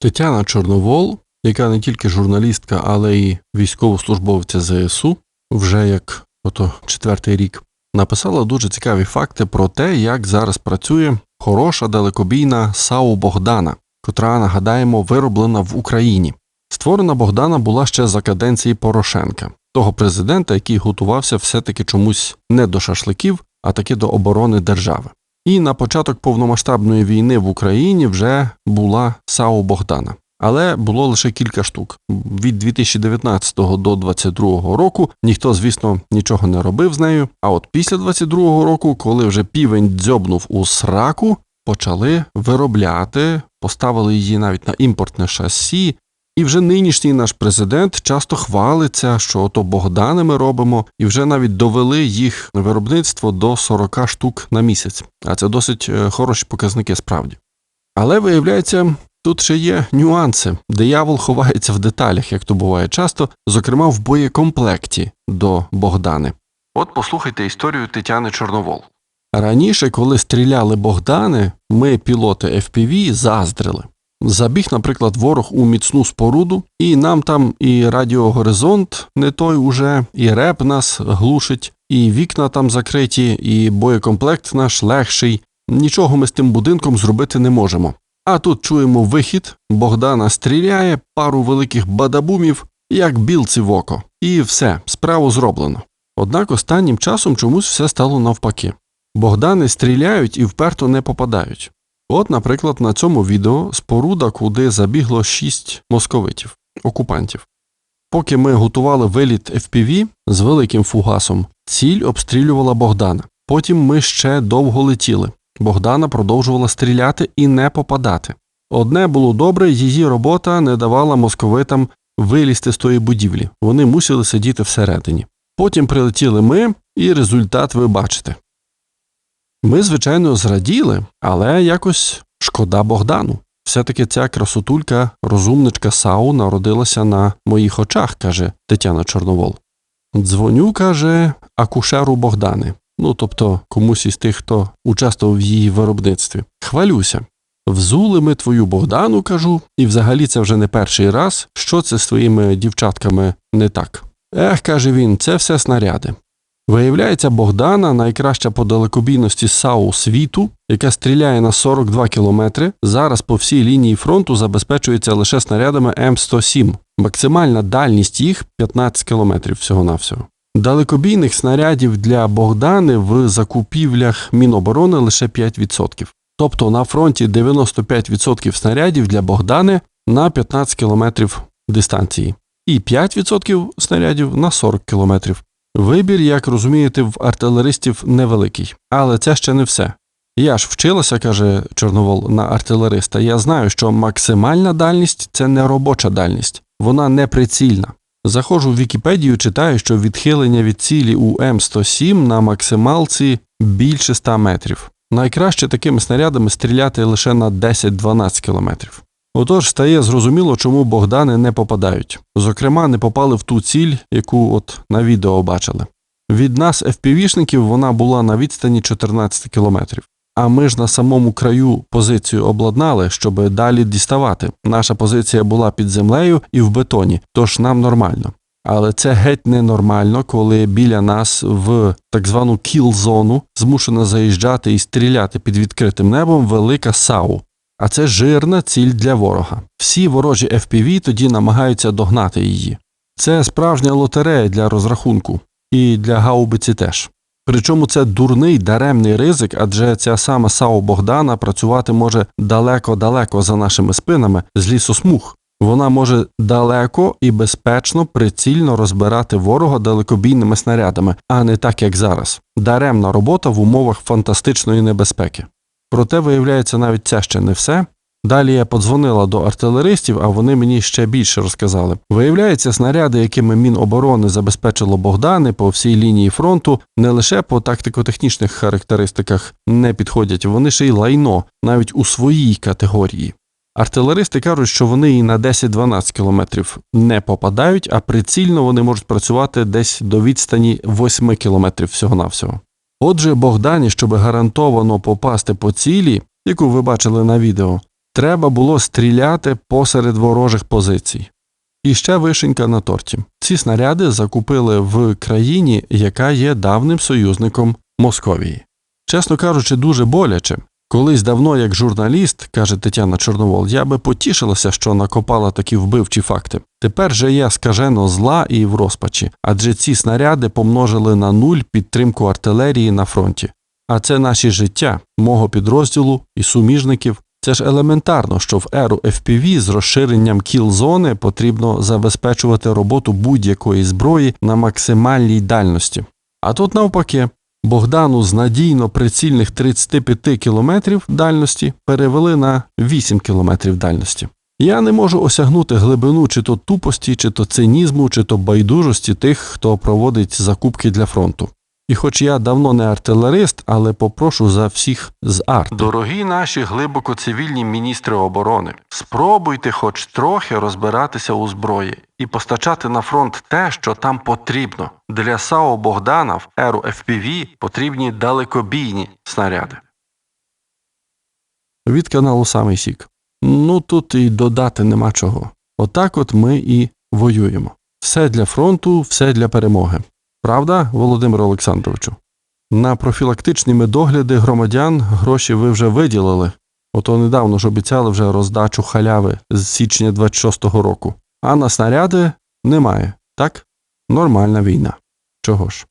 Тетяна Чорновол, яка не тільки журналістка, але й військовослужбовця ЗСУ, вже як ото четвертий рік, написала дуже цікаві факти про те, як зараз працює хороша далекобійна САУ Богдана, котра, нагадаємо, вироблена в Україні. Створена Богдана була ще за каденції Порошенка, того президента, який готувався все-таки чомусь не до шашликів, а таки до оборони держави. І на початок повномасштабної війни в Україні вже була САУ Богдана. Але було лише кілька штук. Від 2019 до 2022 року ніхто, звісно, нічого не робив з нею. А от після 2022 року, коли вже півень дзьобнув у сраку, почали виробляти, поставили її навіть на імпортне шасі. І вже нинішній наш президент часто хвалиться, що ото Богдани ми робимо, і вже навіть довели їх виробництво до 40 штук на місяць. А це досить е, хороші показники справді. Але виявляється, тут ще є нюанси. Диявол ховається в деталях, як то буває часто, зокрема в боєкомплекті до Богдани. От послухайте історію Тетяни Чорновол. Раніше, коли стріляли Богдани, ми, пілоти FPV, заздрили. Забіг, наприклад, ворог у міцну споруду, і нам там і радіогоризонт не той уже, і реп нас глушить, і вікна там закриті, і боєкомплект наш легший. Нічого ми з тим будинком зробити не можемо. А тут чуємо вихід, Богдана стріляє, пару великих бадабумів, як білці в око. І все, справу зроблено. Однак останнім часом чомусь все стало навпаки. Богдани стріляють і вперто не попадають. От, наприклад, на цьому відео споруда, куди забігло шість московитів, окупантів. Поки ми готували виліт FPV з великим фугасом, ціль обстрілювала Богдана. Потім ми ще довго летіли. Богдана продовжувала стріляти і не попадати. Одне було добре, її робота не давала московитам вилізти з тої будівлі. Вони мусили сидіти всередині. Потім прилетіли ми, і результат ви бачите. Ми, звичайно, зраділи, але якось шкода Богдану. Все-таки ця красотулька, розумничка Сау народилася на моїх очах, каже Тетяна Чорновол. Дзвоню, каже, акушеру Богдани. Ну, тобто комусь із тих, хто участвував в її виробництві. Хвалюся. Взули ми твою Богдану, кажу, і взагалі це вже не перший раз. Що це з твоїми дівчатками не так? Ех, каже він, це все снаряди. Виявляється, Богдана найкраща по далекобійності САУ світу, яка стріляє на 42 кілометри, зараз по всій лінії фронту забезпечується лише снарядами М107. Максимальна дальність їх 15 кілометрів всього-навсього. Далекобійних снарядів для Богдани в закупівлях Міноборони лише 5%. Тобто на фронті 95% снарядів для Богдани на 15 кілометрів дистанції, і 5% снарядів на 40 кілометрів. Вибір, як розумієте, в артилеристів невеликий, але це ще не все. Я ж вчилася, каже Чорновол, на артилериста. Я знаю, що максимальна дальність це не робоча дальність, вона не прицільна. Заходжу в Вікіпедію, читаю, що відхилення від цілі у М107 на максималці більше 100 метрів. Найкраще такими снарядами стріляти лише на 10-12 кілометрів. Отож стає зрозуміло, чому Богдани не попадають. Зокрема, не попали в ту ціль, яку от на відео бачили. Від нас, FPV-шників, вона була на відстані 14 кілометрів. А ми ж на самому краю позицію обладнали, щоб далі діставати. Наша позиція була під землею і в бетоні, тож нам нормально. Але це геть ненормально, коли біля нас в так звану кіл-зону змушена заїжджати і стріляти під відкритим небом велика САУ. А це жирна ціль для ворога. Всі ворожі FPV тоді намагаються догнати її. Це справжня лотерея для розрахунку, і для гаубиці теж. Причому це дурний даремний ризик, адже ця сама САУ Богдана працювати може далеко-далеко за нашими спинами з лісосмуг. Вона може далеко і безпечно прицільно розбирати ворога далекобійними снарядами, а не так як зараз. Даремна робота в умовах фантастичної небезпеки. Проте, виявляється, навіть це ще не все. Далі я подзвонила до артилеристів, а вони мені ще більше розказали. Виявляється, снаряди, якими Міноборони забезпечило Богдани по всій лінії фронту, не лише по тактико-технічних характеристиках не підходять, вони ще й лайно, навіть у своїй категорії. Артилеристи кажуть, що вони і на 10-12 кілометрів не попадають, а прицільно вони можуть працювати десь до відстані 8 кілометрів всього-навсього. Отже, Богдані, щоб гарантовано попасти по цілі, яку ви бачили на відео, треба було стріляти посеред ворожих позицій. І ще вишенька на торті. Ці снаряди закупили в країні, яка є давним союзником Московії. Чесно кажучи, дуже боляче. Колись давно, як журналіст, каже Тетяна Чорновол, я би потішилася, що накопала такі вбивчі факти. Тепер же я скажено зла і в розпачі, адже ці снаряди помножили на нуль підтримку артилерії на фронті. А це наші життя, мого підрозділу і суміжників. Це ж елементарно, що в еру FPV з розширенням кіл-зони потрібно забезпечувати роботу будь-якої зброї на максимальній дальності. А тут навпаки, Богдану з надійно прицільних 35 кілометрів дальності перевели на 8 кілометрів дальності. Я не можу осягнути глибину чи то тупості, чи то цинізму, чи то байдужості тих, хто проводить закупки для фронту. І хоч я давно не артилерист, але попрошу за всіх з арт. Дорогі наші глибоко цивільні міністри оборони, спробуйте хоч трохи розбиратися у зброї і постачати на фронт те, що там потрібно. Для САО Богдана в еру FPV потрібні далекобійні снаряди. Від каналу Самий Сік. Ну тут і додати нема чого. Отак от ми і воюємо. Все для фронту, все для перемоги. Правда, Володимир Олександровичу? На профілактичні медогляди громадян гроші ви вже виділили. Ото недавно ж обіцяли вже роздачу халяви з січня 26-го року. А на снаряди немає. Так? Нормальна війна. Чого ж?